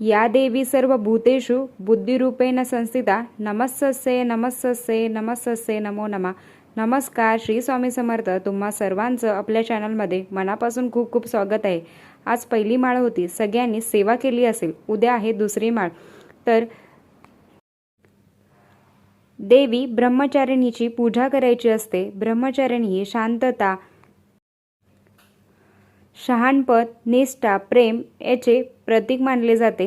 या देवी सर्व भूतेषु बुद्धिरूपेण संस्थिता। नमस्से नमस्से नमस्से नमो नमा। नमस्कार श्री स्वामी समर्थ। तुम्हा सर्वांचं आपल्या चॅनलमध्ये मनापासून खूप खूप स्वागत आहे. आज पहिली माळ होती. सगळ्यांनी सेवा केली असेल. उद्या आहे दुसरी माळ. तर देवी ब्रह्मचारिणीची पूजा करायची असते. ब्रह्मचारिणी ही शांतता शहाणपद निष्ठा प्रेम याचे प्रतीक मानले जाते.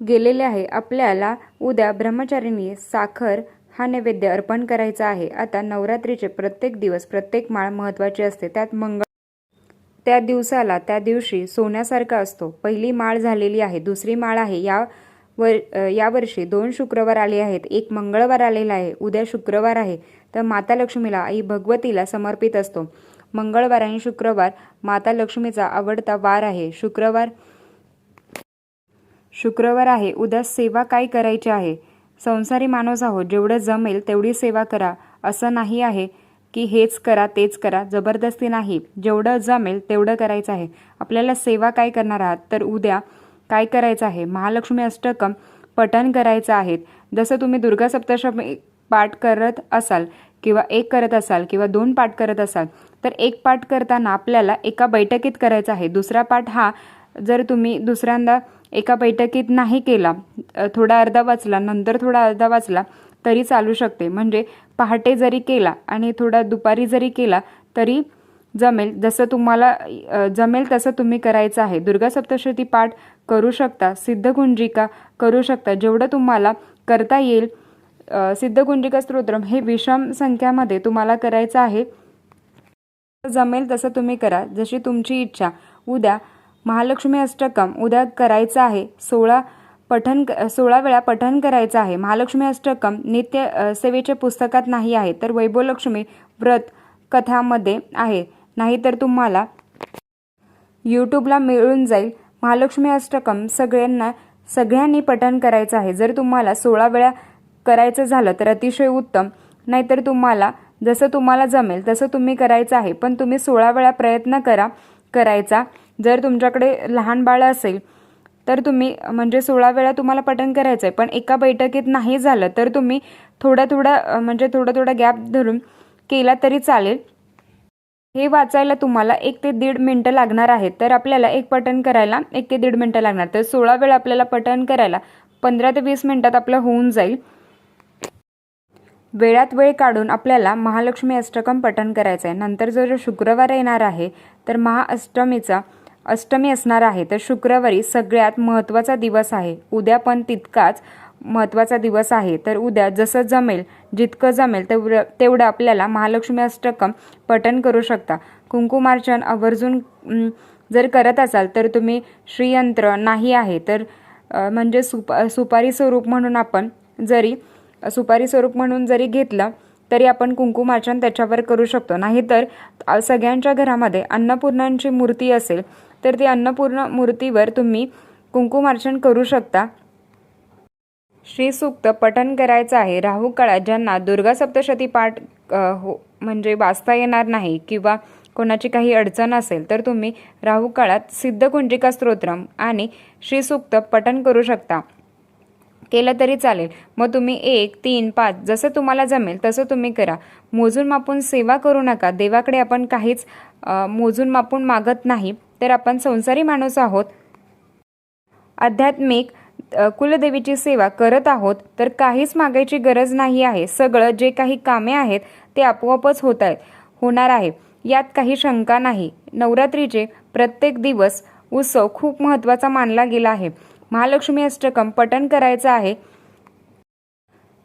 गेलेले आहे. आपल्याला उद्या ब्रह्मचारिणी साखर हा नैवेद्य अर्पण करायचा आहे. आता नवरात्रीचे प्रत्येक दिवस प्रत्येक माळ महत्त्वाची असते. त्यात मंगळ त्या दिवसाला त्या दिवशी सोन्यासारखा असतो. पहिली माळ झालेली आहे. दुसरी माळ आहे. या वर यावर्षी दोन शुक्रवार आले आहेत. एक मंगळवार आलेला आहे उद्या शुक्रवार आहे. तर माता लक्ष्मीला आई भगवतीला समर्पित असतो. मंगळवार आणि शुक्रवार माता लक्ष्मीचा आवडता वार आहे. शुक्रवार शुक्रवार आहे. उद्या सेवा काय करायची आहे? संसारी माणूस आहोत. जेवढं जमेल तेवढी सेवा करा. असं नाही आहे की हेच करा तेच करा. जबरदस्ती नाही. जेवढं जमेल तेवढं करायचं आहे. आपल्याला सेवा काय करणार आहात? तर उद्या काय करायचं आहे? महालक्ष्मी अष्टकम पठण करायचं आहे जसं तुम्ही दुर्गा सप्तशमी पाठ करत असाल किंवा एक करत असाल किंवा दोन पाठ करत असाल तर एक पाठ करताना आपल्याला एका बैठकीत करायचा आहे. दुसरा पाठ हा जर तुम्ही दुसऱ्यांदा एका बैठकीत नाही केला थोडा अर्धा वाचला नंतर थोडा अर्धा वाचला तरी चालू शकते. म्हणजे पहाटे जरी केला आणि थोडा दुपारी जरी केला तरी जमेल जसं तुम्हाला जमेल तसं तुम्ही करायचं आहे. दुर्गा सप्तशती पाठ करू शकता सिद्धगुंजिका करू शकता. जेवढं तुम्हाला करता येईल सिद्धगुंजिका स्तोत्रम हे विषम संख्यामध्ये तुम्हाला करायचं आहे. जमेल तसं तुम्ही करा जशी तुमची इच्छा. उद्या महालक्ष्मी अष्टकम उद्या करायचं आहे. सोळा पठन सोळा वेळा पठन करायचं आहे. महालक्ष्मी अष्टकम नित्य सेवेच्या पुस्तकात नाही आहे. तर वैभवलक्ष्मी व्रत कथामध्ये आहे. नाहीतर तुम्हाला यूट्यूबला मिळून जाईल. महालक्ष्मी अष्टकम सगळ्यांना सगळ्यांनी पठण करायचं आहे. जर तुम्हाला सोळा वेळा करायचं झालं तर अतिशय उत्तम. नाहीतर तुम्हाला जसं तुम्हाला जमेल तसं तुम्ही करायचं आहे. पण तुम्ही सोळा वेळा प्रयत्न करा करायचा. जर तुमच्याकडे लहान बाळ असेल तर तुम्ही म्हणजे सोळा वेळा तुम्हाला पठण करायचं आहे. पण एका बैठकीत नाही झालं तर तुम्ही थोडा थोडा म्हणजे थोडा थोडा गॅप धरून केला तरी चालेल. हे वाचायला तुम्हाला एक ते दीड मिनटं लागणार आहेत. तर आपल्याला एक पठण करायला एक ते दीड मिनटं लागणार. तर सोळा वेळा आपल्याला पठण करायला पंधरा ते वीस मिनटात आपलं होऊन जाईल. वेळात वेळ काढून आपल्याला महालक्ष्मी अष्टकम पठण करायचं आहे. नंतर जर शुक्रवार येणार आहे तर महाअष्टमीचा अष्टमी असणार आहे. तर शुक्रवारी सगळ्यात महत्त्वाचा दिवस आहे. उद्या पण तितकाच महत्त्वाचा दिवस आहे. तर उद्या जसं जमेल जितकं जमेल तेवढं तेवढं आपल्याला महालक्ष्मी अष्टकम पठण करू शकता. कुंकुमार्चन आवर्जून जर करत असाल तर तुम्ही श्रीयंत्र नाही आहे. तर म्हणजे सुप सुपारी स्वरूप म्हणून आपण जरी सुपारी स्वरूप म्हणून जरी घेतलं तरी आपण कुंकुमार्चन त्याच्यावर करू शकतो. नाहीतर सगळ्यांच्या घरामध्ये अन्नपूर्णांची मूर्ती असेल तर ती अन्नपूर्ण मूर्तीवर तुम्ही कुंकुमार्चन करू शकता. श्रीसूक्त पठन करायचं आहे. राहू काळात ज्यांना दुर्गा सप्तशती पाठ हो म्हणजे वाचता येणार नाही किंवा कोणाची काही अडचण असेल तर तुम्ही राहू काळात सिद्धकुंजिका स्तोत्रम आणि श्रीसूक्त पठन करू शकता. केलं तरी चालेल. मग तुम्ही एक तीन पाच जसं तुम्हाला जमेल तसं तुम्ही करा. मोजून मापून सेवा करू नका. देवाकडे आपण काहीच मोजून मापून मागत नाही तर आपण संसारी माणूस आहोत. आध्यात्मिक कुलदेवीची सेवा करत आहोत तर काहीच मागायची गरज नाही आहे. सगळं जे काही कामे आहेत ते आपोआपच होत आहेत होणार आहे. यात काही शंका नाही. नवरात्रीचे प्रत्येक दिवस उत्सव खूप महत्त्वाचा मानला गेला आहे. महालक्ष्मी अष्टकम पठण करायचं आहे.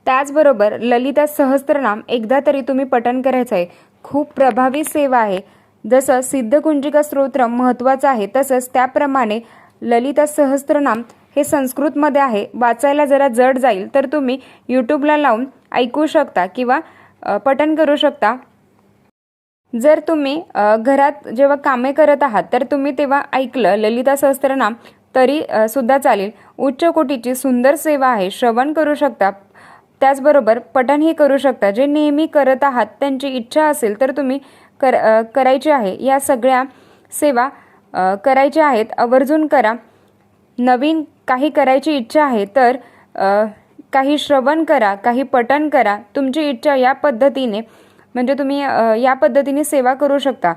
त्याचबरोबर ललिता सहस्त्रनाम एकदा तरी तुम्ही पठण करायचं आहे. खूप प्रभावी सेवा आहे. जसं सिद्धकुंजिका स्तोत्र महत्त्वाचं आहे तसंच त्याप्रमाणे ललिता सहस्त्रनाम हे संस्कृतमध्ये आहे. वाचायला जरा जड जाईल तर तुम्ही यूट्यूबला लावून ऐकू शकता किंवा पठन करू शकता. जर तुम्ही घरात जेव्हा कामे करत आहात तर तुम्ही तेव्हा ऐकलं ललिता सहस्त्रनाम तरी सुद्धा चालेल. उच्च कोटीची सुंदर सेवा आहे श्रवण करू शकता. त्याचबरोबर पठणही करू शकता. जे नेहमी करत आहात त्यांची इच्छा असेल तर तुम्ही कर करायची आहे. या सगळ्या सेवा करायच्या आहेत. आवर्जून करा. नवीन काही करायची इच्छा आहे तर काही श्रवण करा काही पठण करा. तुमची इच्छा या पद्धतीने म्हणजे तुम्ही या पद्धतीने सेवा करू शकता.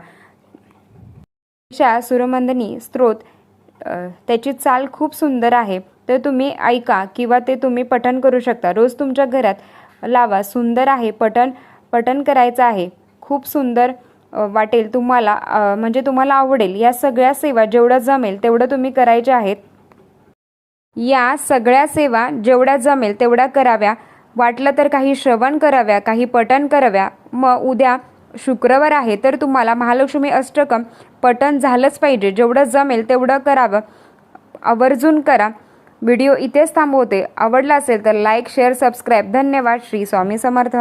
च्या सुरमंदनी स्तोत्र त्याची चाल खूप सुंदर आहे. तर तुम्ही ऐका किंवा ते तुम्ही पठण करू शकता. रोज तुमच्या घरात लावा. सुंदर आहे. पठण पठण करायचं आहे. खूप सुंदर वाटेल तुम्हाला म्हणजे तुम्हाला आवडेल. या सगळ्या सेवा जेवढं जमेल तेवढं तुम्ही करायच्या आहेत. या सगळ्या सेवा जेवढ्या जमेल तेवढ्या कराव्या. वाटलं तर काही श्रवण कराव्या काही पठण कराव्या. मग उद्या शुक्रवार आहे तर तुम्हाला महालक्ष्मी अष्टकम पठण झालंच पाहिजे. जेवढं जमेल तेवढं करावं. आवर्जून करा. व्हिडिओ इथेच थांबवते. आवडला असेल तर लाईक शेअर सबस्क्राईब. धन्यवाद. श्री स्वामी समर्थ.